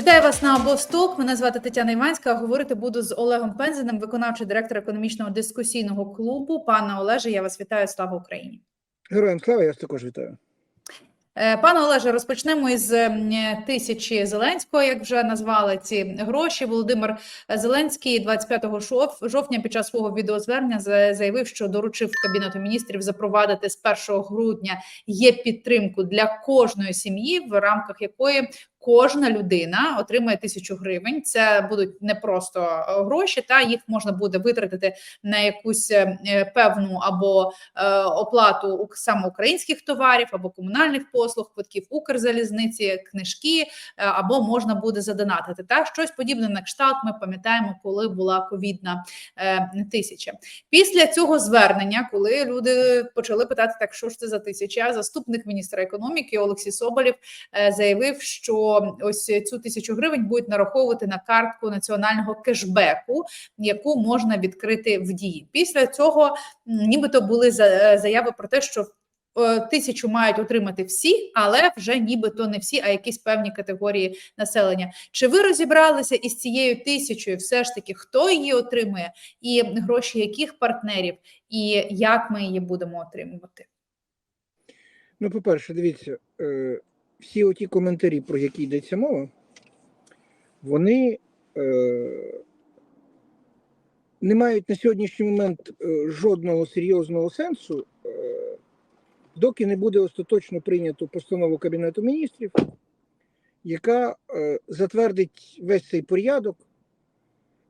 Вітаю вас на Босток. Мене звати Тетяна Іванська. Говорити буду з Олегом Пензеним, виконавчий директор економічного дискусійного клубу. Пане Олеже, я вас вітаю. Слава Україні. Героям слава, я вас також вітаю. Е, Пане Олеже, розпочнемо із тисячі Зеленського, як вже назвали ці гроші. Володимир Зеленський 25 жов- жовтня під час свого відеозвернення заявив, що доручив кабінету міністрів запровадити з 1 грудня є підтримку для кожної сім'ї, в рамках якої кожна людина отримує тисячу гривень. Це будуть не просто е, гроші, та їх можна буде витратити на якусь е, е, певну або оплату саме українських товарів або комунальних послуг, квитків Укрзалізниці, книжки, або можна буде задонатити. Та щось подібне на кшталт. Ми пам'ятаємо, коли була ковідна тисяча. Після цього звернення, коли люди почали питати, так що ж це за тисяча, заступник міністра економіки Олексій Соболєв заявив, що ось цю тисячу гривень будуть нараховувати на картку національного кешбеку, яку можна відкрити в дії. Після цього нібито були е, заяви про те, що е, тисячу мають отримати всі, але вже нібито не всі, а якісь певні категорії населення. Чи ви розібралися із цією тисячою? Все ж таки, хто її отримує, і гроші яких партнерів, і як ми її будемо отримувати? Ну, по-перше, дивіться, е, всі оті коментарі, про які йдеться мова, вони е, не мають на сьогоднішній момент е, жодного серйозного сенсу, е, доки не буде остаточно прийнято постанову Кабінету міністрів, яка е, затвердить весь цей порядок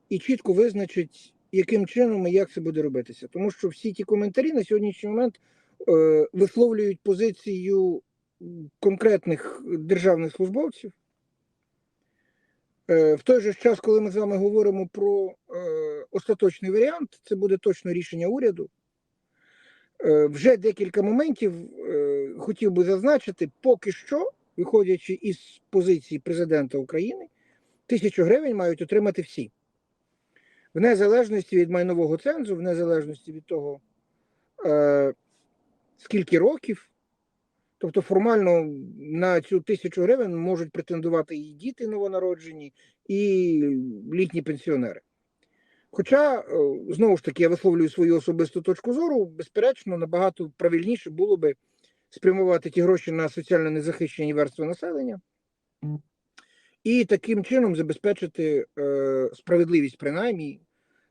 і чітко визначить, яким чином і як це буде робитися. Тому що всі ті коментарі на сьогоднішній момент е, висловлюють позицію конкретних державних службовців. Е, В той же час, коли ми з вами говоримо про е, остаточний варіант, це буде точно рішення уряду. Е, Вже декілька моментів хотів би зазначити, поки що, виходячи із позиції президента України, тисячу гривень мають отримати всі. В незалежності від майнового цензу, в незалежності від того, скільки років. Тобто формально на цю тисячу гривень можуть претендувати і діти новонароджені, і літні пенсіонери. Хоча, е, знову ж таки, я висловлюю свою особисту точку зору, безперечно, набагато правильніше було би спрямувати ті гроші на соціально незахищені верстви населення і таким чином забезпечити е, справедливість, принаймні.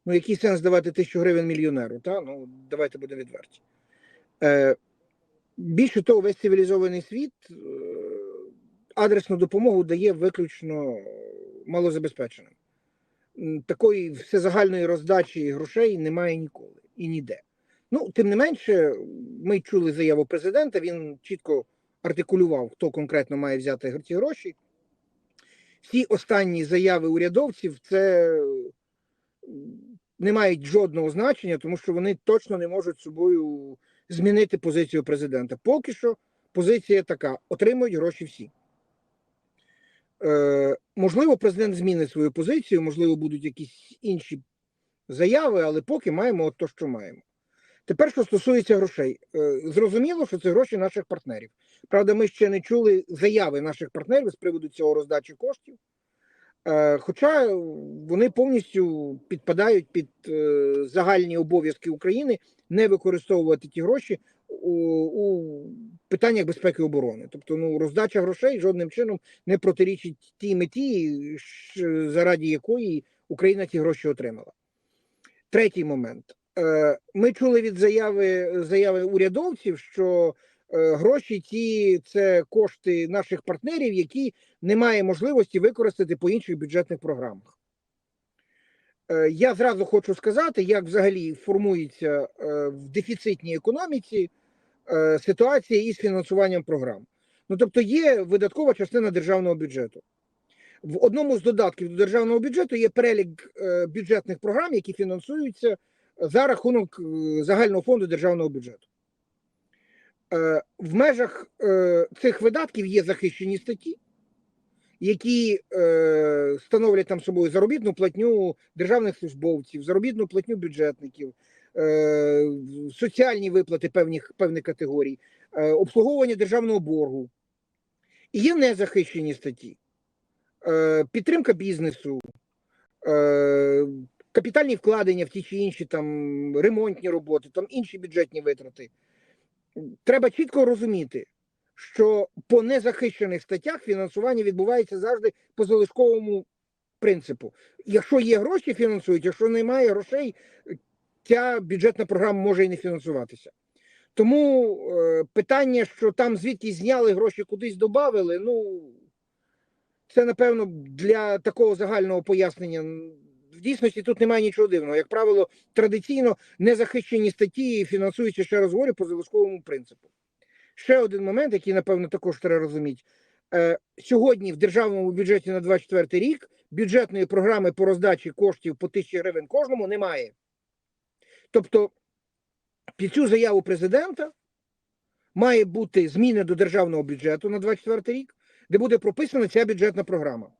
Ну, який сенс давати тисячу гривень мільйонеру? Та? Ну, давайте будемо відверті. Е, Більше того, весь цивілізований світ е, адресну допомогу дає виключно малозабезпеченим. Такої всезагальної роздачі грошей немає ніколи і ніде. Ну, тим не менше, ми чули заяву президента, він чітко артикулював, хто конкретно має взяти ці гроші. Всі останні заяви урядовців це не мають жодного значення, тому що вони точно не можуть собою змінити позицію президента. Поки що позиція така: отримують гроші всі. Е, можливо, президент змінить свою позицію, можливо, будуть якісь інші заяви, але поки маємо от то, що маємо. Тепер, що стосується грошей, е, зрозуміло, що це гроші наших партнерів. Правда, ми ще не чули заяви наших партнерів з приводу цього роздачі коштів. Е, Хоча вони повністю підпадають під е, загальні обов'язки України не використовувати ті гроші у, у питаннях безпеки і оборони. Тобто, ну роздача грошей жодним чином не протирічить тій меті, заради якої Україна ті гроші отримала. Третій момент. Е, Ми чули від заяви заяви урядовців, що гроші ті це кошти наших партнерів, які немає можливості використати по інших бюджетних програмах. Е, Я зразу хочу сказати, як взагалі формується е, в дефіцитній економіці е, ситуація із фінансуванням програм. Ну тобто є видаткова частина державного бюджету. В одному з додатків до державного бюджету є перелік е, бюджетних програм, які фінансуються за рахунок е, загального фонду державного бюджету. Е, В межах е, цих видатків є захищені статті, які е, становлять там собою заробітну платню державних службовців, заробітну платню бюджетників, соціальні виплати певних, певних категорій, обслуговування державного боргу. І є незахищені статті. підтримка бізнесу, капітальні вкладення в ті чи інші там ремонтні роботи, там інші бюджетні витрати. Треба чітко розуміти, що по незахищених статтях фінансування відбувається завжди по залишковому принципу. Якщо є гроші, фінансують, якщо немає грошей, ця бюджетна програма може і не фінансуватися. Тому е, питання, що там звідки зняли гроші, кудись додали, ну це напевно для такого загального пояснення. В дійсності тут немає нічого дивного. Як правило, традиційно незахищені статті фінансуються ще раз говорю по залишковому принципу. Ще один момент, який, напевно, також треба розуміти. Е, сьогодні в державному бюджеті на 24 рік бюджетної програми по роздачі коштів по тисячі гривень кожному немає. Тобто під цю заяву президента має бути зміни до державного бюджету на 24 рік, де буде прописана ця бюджетна програма.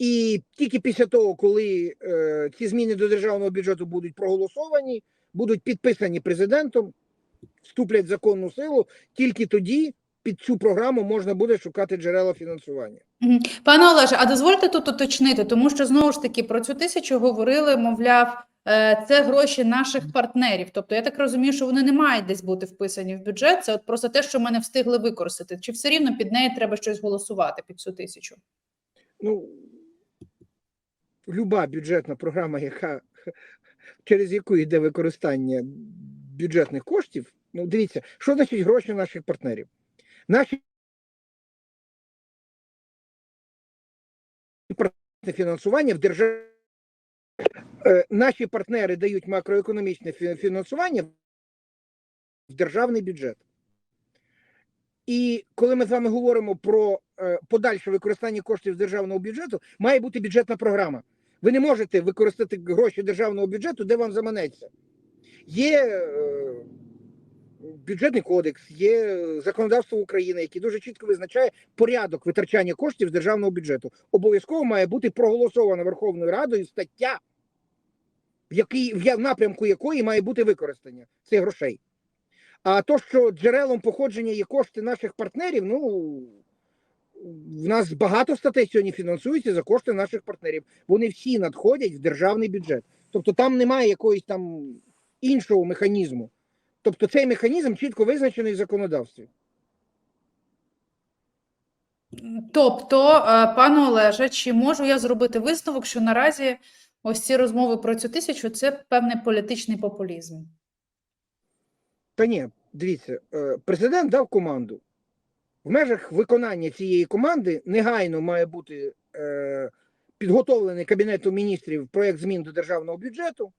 І тільки після того, коли е, ці зміни до державного бюджету будуть проголосовані, будуть підписані президентом, вступлять в законну силу, тільки тоді під цю програму можна буде шукати джерела фінансування. Пане Олеже, а дозвольте тут уточнити, тому що знову ж таки про цю тисячу говорили, мовляв, е, це гроші наших партнерів. Тобто я так розумію, що вони не мають десь бути вписані в бюджет. Це от просто те, що ми не встигли використати. Чи все рівно під неї треба щось голосувати під цю тисячу? Ну, люба бюджетна програма, яка через яку йде використання бюджетних коштів, ну дивіться, що значить гроші наших партнерів? Наші фінансування в державі. Наші партнери дають макроекономічне фінансування в державний бюджет. І коли ми з вами говоримо про е, подальше використання коштів з державного бюджету, має бути бюджетна програма. Ви не можете використати гроші державного бюджету, де вам заманеться. Є е, бюджетний кодекс, є законодавство України, яке дуже чітко визначає порядок витрачання коштів з державного бюджету. Обов'язково має бути проголосована Верховною Радою стаття, в, якій, в напрямку якої має бути використання цих грошей. А то, що джерелом походження є кошти наших партнерів, ну в нас багато статей сьогодні фінансуються за кошти наших партнерів. Вони всі надходять в державний бюджет. Тобто там немає якоїсь там іншого механізму. Тобто цей механізм чітко визначений в законодавстві. Тобто, е, пане Олеже, чи можу я зробити висновок, що наразі ось ці розмови про цю тисячу це певний політичний популізм? Та ні, дивіться, е, президент дав команду. В межах виконання цієї команди негайно має бути е, підготовлений Кабінетом міністрів проєкт змін до державного бюджету.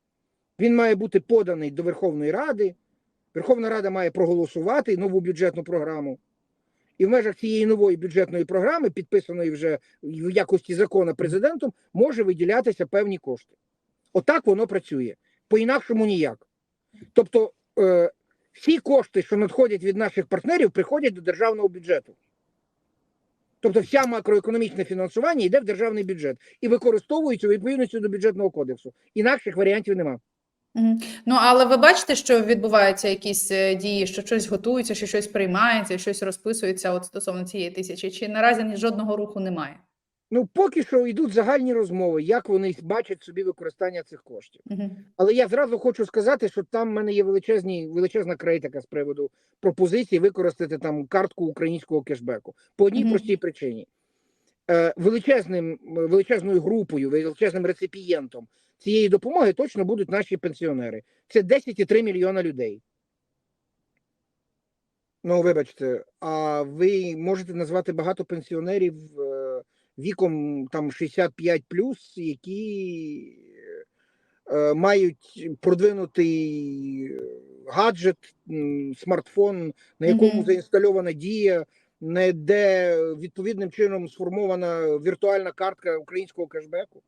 Він має бути поданий до Верховної Ради. Верховна Рада має проголосувати нову бюджетну програму. І в межах цієї нової бюджетної програми, підписаної вже в якості закону президентом, може виділятися певні кошти. Отак воно працює. По-інакшому ніяк. Тобто, е, всі кошти, що надходять від наших партнерів, приходять до державного бюджету. Тобто, вся макроекономічне фінансування йде в державний бюджет і використовується у відповідності до бюджетного кодексу. Інакших варіантів немає. Ну, але ви бачите, що відбуваються якісь е, дії, що щось готується, що щось приймається, щось розписується от стосовно цієї тисячі, чи наразі жодного руху немає? Ну, поки що йдуть загальні розмови, як вони бачать собі використання цих коштів. Мгм. Але я зразу хочу сказати, що там в мене є величезні, величезна критика з приводу пропозиції використати там картку українського кешбеку. По одній Мгм. простій причині. Е, величезним, величезною групою, величезним реципієнтом цієї допомоги точно будуть наші пенсіонери. Це 10,3 мільйона людей. Ну, вибачте, а ви можете назвати багато пенсіонерів е, віком там 65 які е, мають продвинутий гаджет, смартфон, на якому Мгм. заінстальована дія, не де відповідним чином сформована віртуальна картка українського кешбеку.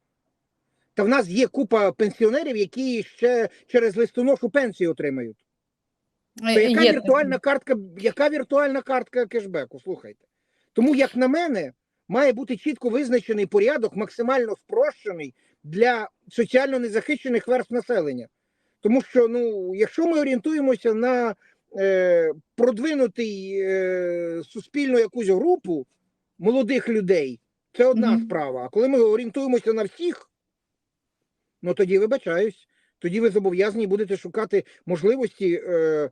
Та в нас є купа пенсіонерів, які ще через листоношу пенсію отримають. Е, То яка віртуальна картка, яка віртуальна картка кешбеку? Слухайте. Тому, як на мене, має бути чітко визначений порядок, максимально спрощений для соціально незахищених верств населення. Тому що, ну, якщо ми орієнтуємося на е, продвинутий е, суспільну якусь групу молодих людей, Це одна Мгм. справа. А коли ми орієнтуємося на всіх, ну тоді вибачаюсь. Тоді ви зобов'язані будете шукати можливості е,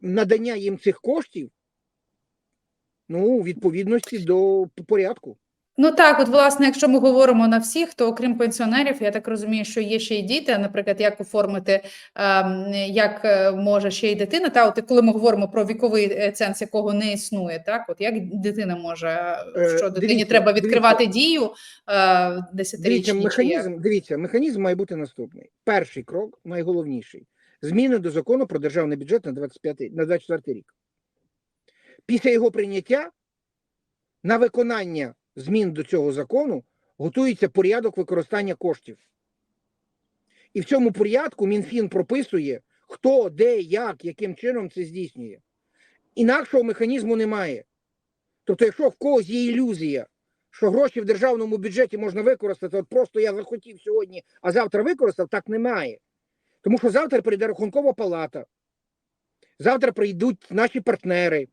надання їм цих коштів ну, у відповідності до порядку. Ну так, от власне, якщо ми говоримо на всіх, то окрім пенсіонерів, я так розумію, що є ще й діти. Наприклад, як оформити, ем, як е, може ще й дитина. Та от коли ми говоримо про віковий е, ценз, якого не існує, так от як дитина може, Е, що дитині дивіться, треба дивіться. відкривати дію е, Дивіться, механізм, дивіться, механізм має бути наступний. Перший крок, найголовніший зміни до закону про державний бюджет на 25, на 24 рік. Після його прийняття на виконання змін до цього закону готується порядок використання коштів. І в цьому порядку Мінфін прописує, хто, де, як, яким чином це здійснює. Інакшого механізму немає. Тобто, якщо в когось є ілюзія, що гроші в державному бюджеті можна використати, от просто я захотів сьогодні, а завтра використав, так немає. Тому що завтра прийде рахункова палата, завтра прийдуть наші партнери.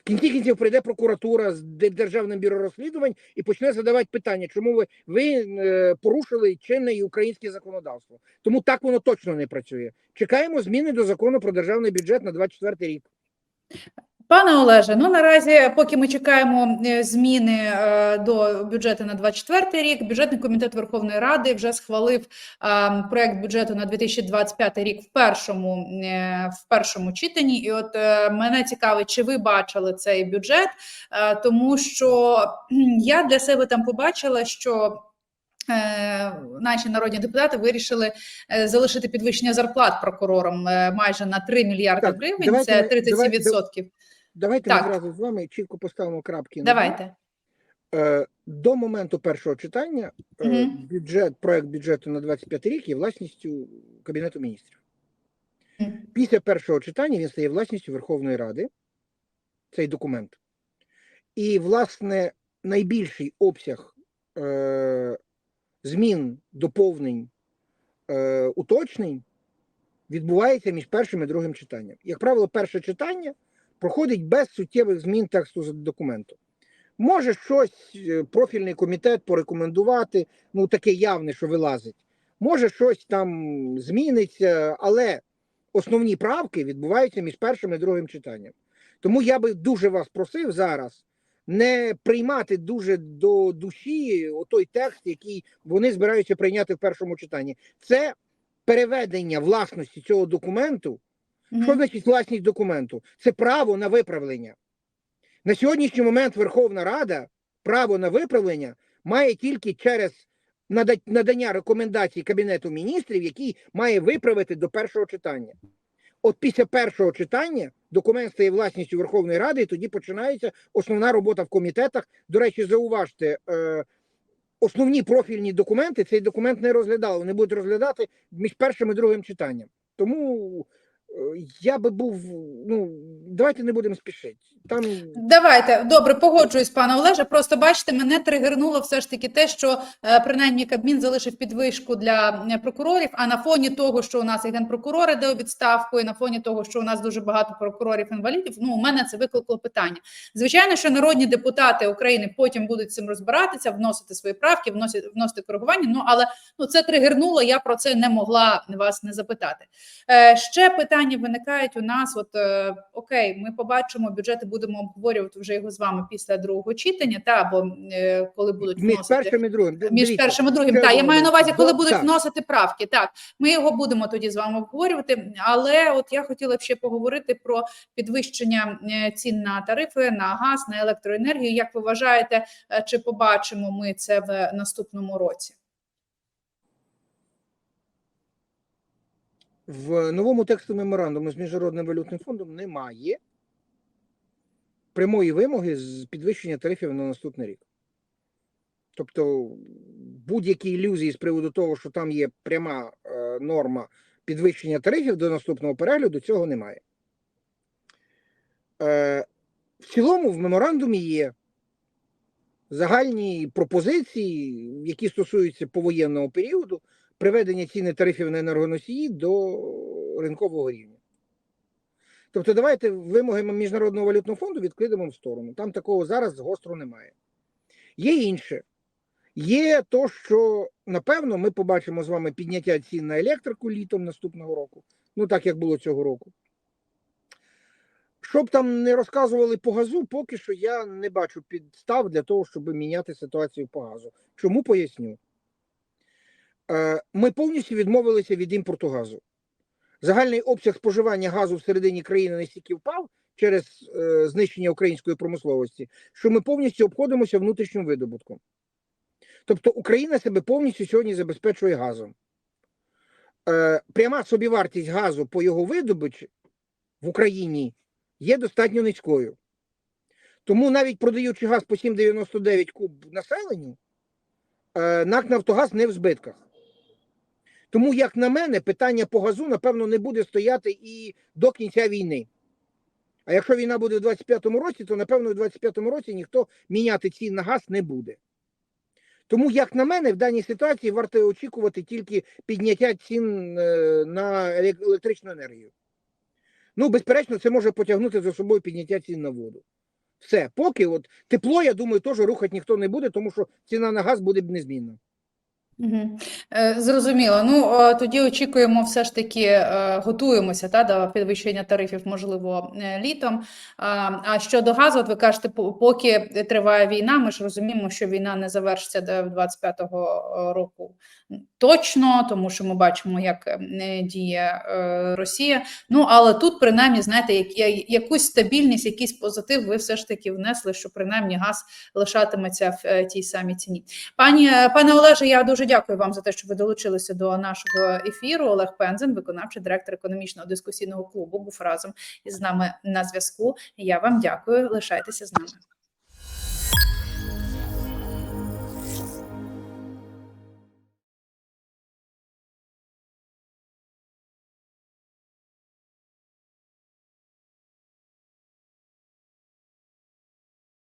В кінці кінців прийде прокуратура з Державним бюро розслідувань і почне задавати питання, чому ви, ви е, порушили чинне і українське законодавство. Тому так воно точно не працює. Чекаємо зміни до закону про державний бюджет на 24 рік. Пане Олеже, ну наразі, поки ми чекаємо е, зміни е, до бюджету на 24 рік, бюджетний комітет Верховної Ради вже схвалив е, проект бюджету на 2025 рік в першому в першому читанні. І от мене цікавить, чи ви бачили цей бюджет, тому що я для себе там побачила, що. Наші народні депутати вирішили залишити підвищення зарплат прокурорам майже на 3 мільярди Так, гривень. давайте Це ми- 37%. давайте- Давайте Так. ми зразу з вами чітко поставимо крапки. на. Давайте. Е, До моменту першого читання Мгм. бюджет, проект бюджету на 25 рік є власністю Кабінету міністрів. Мгм. Після першого читання він стає власністю Верховної Ради, цей документ. І, власне, найбільший обсяг е, змін, доповнень, е, уточнень відбувається між першим і другим читанням. Як правило, перше читання проходить без суттєвих змін тексту документу. Може щось е, профільний комітет порекомендувати, ну таке явне, що вилазить. Може щось там зміниться, але основні правки відбуваються між першим і другим читанням. Тому я би дуже вас просив зараз не приймати дуже до душі той текст, який вони збираються прийняти в першому читанні. Це переведення власності цього документу Мгм. що значить власність документу? Це право на виправлення. На сьогоднішній момент Верховна Рада право на виправлення має тільки через надання рекомендацій Кабінету міністрів, який має виправити до першого читання. От після першого читання документ стає власністю Верховної Ради, і тоді починається основна робота в комітетах. До речі, зауважте, е, основні профільні документи цей документ не розглядали. Вони будуть розглядати між першим і другим читанням. Тому я би був, ну давайте не будемо спішити. Там Давайте добре, погоджуюсь, пане Олеже. Просто бачите, мене тригернуло все ж таки те, що е, принаймні Кабмін залишив підвишку для е, прокурорів. А на фоні того, що у нас і генпрокурор іде у відставку, і на фоні того, що у нас дуже багато прокурорів інвалідів, ну у мене це викликало питання. Звичайно, що народні депутати України потім будуть цим розбиратися, вносити свої правки, вносити вносити коригування. Ну але ну це тригернуло. Я про це не могла вас не запитати. Е, ще питання виникають у нас. От е, окей, ми побачимо бюджети, будемо обговорювати вже його з вами після другого читання, та або е, коли будуть між вносити першим і другим. між першим і другим. Так, я маю на увазі, коли будуть так. вносити правки. Так, ми його будемо тоді з вами обговорювати. Але от я хотіла б ще поговорити про підвищення е, цін на тарифи на газ, на електроенергію. Як ви вважаєте, е, чи побачимо ми це в наступному році? В новому тексту меморандуму з Міжнародним валютним фондом немає прямої вимоги з підвищення тарифів на наступний рік. Тобто будь-які ілюзії з приводу того, що там є пряма е, норма підвищення тарифів до наступного перегляду, цього немає. Е, в цілому в меморандумі є загальні пропозиції, які стосуються повоєнного періоду, приведення ціни тарифів на енергоносії до ринкового рівня. Тобто, давайте вимоги Міжнародного валютного фонду відкидемо в сторону. Там такого зараз гостро немає. Є інше. Є то, що напевно ми побачимо з вами підняття цін на електрику літом наступного року, ну так як було цього року. Щоб там не розказували по газу, поки що я не бачу підстав для того, щоб міняти ситуацію по газу. Чому поясню? Е, Ми повністю відмовилися від імпорту газу. Загальний обсяг споживання газу всередині країни настільки впав через е, знищення української промисловості, що ми повністю обходимося внутрішнім видобутком. Тобто Україна себе повністю сьогодні забезпечує газом. Е, пряма собівартість газу по його видобичі в Україні є достатньо низькою. Тому навіть продаючи газ по 7,99 куб населенню, е, НАК Нафтогаз не в збитках. Тому, як на мене, питання по газу, напевно, не буде стояти і до кінця війни. А якщо війна буде в 25-му році, то напевно, в 25-му році ніхто міняти цін на газ не буде. Тому, як на мене, в даній ситуації варто очікувати тільки підняття цін е, на електричну енергію. Ну, безперечно, це може потягнути за собою підняття цін на воду. Все, поки от тепло, я думаю, теж рухати ніхто не буде, тому що ціна на газ буде незмінна. Е, Зрозуміло. Ну е, тоді очікуємо, все ж таки е, готуємося та до підвищення тарифів, можливо, літом. А щодо газу, от ви кажете, поки триває війна, ми ж розуміємо, що війна не завершиться до 25-го року точно, тому що ми бачимо, як діє Росія. Ну але тут, принаймні, знаєте, якусь стабільність, якийсь позитив ви все ж таки внесли, що принаймні газ лишатиметься в тій самій ціні. Пані пане Олеже, я дуже дякую вам за те, що ви долучилися до нашого ефіру. Олег Пензен, виконавчий директор економічного дискусійного клубу, був разом із нами на зв'язку. Я вам дякую. Лишайтеся з нами.